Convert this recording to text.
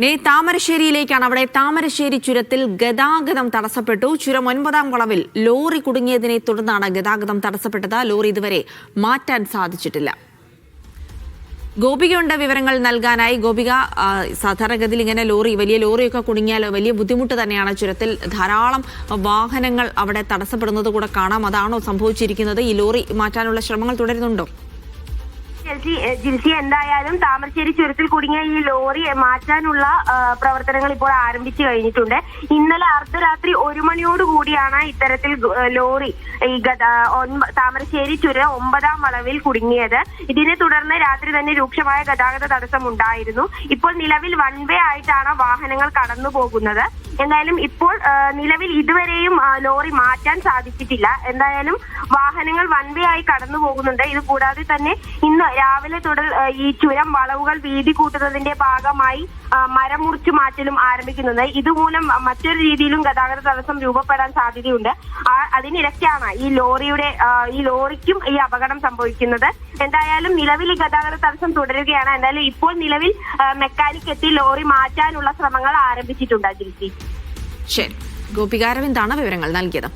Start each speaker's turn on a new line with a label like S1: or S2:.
S1: ഇനി താമരശ്ശേരിയിലേക്കാണ്. അവിടെ താമരശ്ശേരി ചുരത്തിൽ ഗതാഗതം തടസ്സപ്പെട്ടു. ചുരം ഒൻപതാം വളവിൽ ലോറി കുടുങ്ങിയതിനെ തുടർന്നാണ് ഗതാഗതം തടസ്സപ്പെട്ടത്. ലോറി ഇതുവരെ മാറ്റാൻ സാധിച്ചിട്ടില്ല. ഗോപികയുണ്ട് വിവരങ്ങൾ നൽകാനായി. ഗോപിക സാധാരണഗതിയിൽ ഇങ്ങനെ ലോറി വലിയ ലോറിയൊക്കെ കുടുങ്ങിയാൽ വലിയ ബുദ്ധിമുട്ട് തന്നെയാണ് ചുരത്തിൽ. ധാരാളം വാഹനങ്ങൾ അവിടെ തടസ്സപ്പെടുന്നത് കൂടെ കാണാം. അതാണോ സംഭവിച്ചിരിക്കുന്നത്? ഈ ലോറി മാറ്റാനുള്ള ശ്രമങ്ങൾ തുടരുന്നുണ്ടോ?
S2: ജിൻസി ജിൽസി എന്തായാലും താമരശ്ശേരി ചുരത്തിൽ കുടുങ്ങിയ ഈ ലോറി മാറ്റാനുള്ള പ്രവർത്തനങ്ങൾ ഇപ്പോൾ ആരംഭിച്ചു കഴിഞ്ഞിട്ടുണ്ട്. ഇന്നലെ അർദ്ധരാത്രി ഒരു മണിയോട് കൂടിയാണ് ഇത്തരത്തിൽ ലോറി ഈ താമരശ്ശേരി ചുരം ഒമ്പതാം വളവിൽ കുടുങ്ങിയത്. ഇതിനെ തുടർന്ന് രാത്രി തന്നെ രൂക്ഷമായ ഗതാഗത തടസ്സം ഉണ്ടായിരുന്നു ഇപ്പോൾ നിലവിൽ വൺ വേ ആയിട്ടാണ് വാഹനങ്ങൾ കടന്നു പോകുന്നത് എന്തായാലും ഇപ്പോൾ നിലവിൽ ഇതുവരെയും ലോറി മാറ്റാൻ സാധിച്ചിട്ടില്ല. എന്തായാലും വാഹനങ്ങൾ വൺ വേ ആയി കടന്നു പോകുന്നുണ്ട്. ഇത് കൂടാതെ തന്നെ ഇന്ന് രാവിലെ തുടർ ഈ ചുരം വളവുകൾ വീതി കൂട്ടുന്നതിന്റെ ഭാഗമായി മരം മുറിച്ചു മാറ്റലും ആരംഭിക്കുന്നുണ്ട്. ഇതുമൂലം മറ്റൊരു രീതിയിലും ഗതാഗത തടസ്സം രൂപപ്പെടാൻ സാധ്യതയുണ്ട്. അതിനിടയ്ക്കാണ് ഈ ലോറിയുടെ ഈ ലോറിക്കും ഈ അപകടം സംഭവിക്കുന്നത്. എന്തായാലും നിലവിൽ ഈ ഗതാഗത തടസ്സം തുടരുകയാണ്. എന്തായാലും ഇപ്പോൾ നിലവിൽ മെക്കാനിക് എത്തി ലോറി മാറ്റാനുള്ള ശ്രമങ്ങൾ ആരംഭിച്ചിട്ടുണ്ട് ജിൽസി.
S1: ശരി. ഗോപികാരവിന്ദാണ് വിവരങ്ങൾ നൽകിയത്?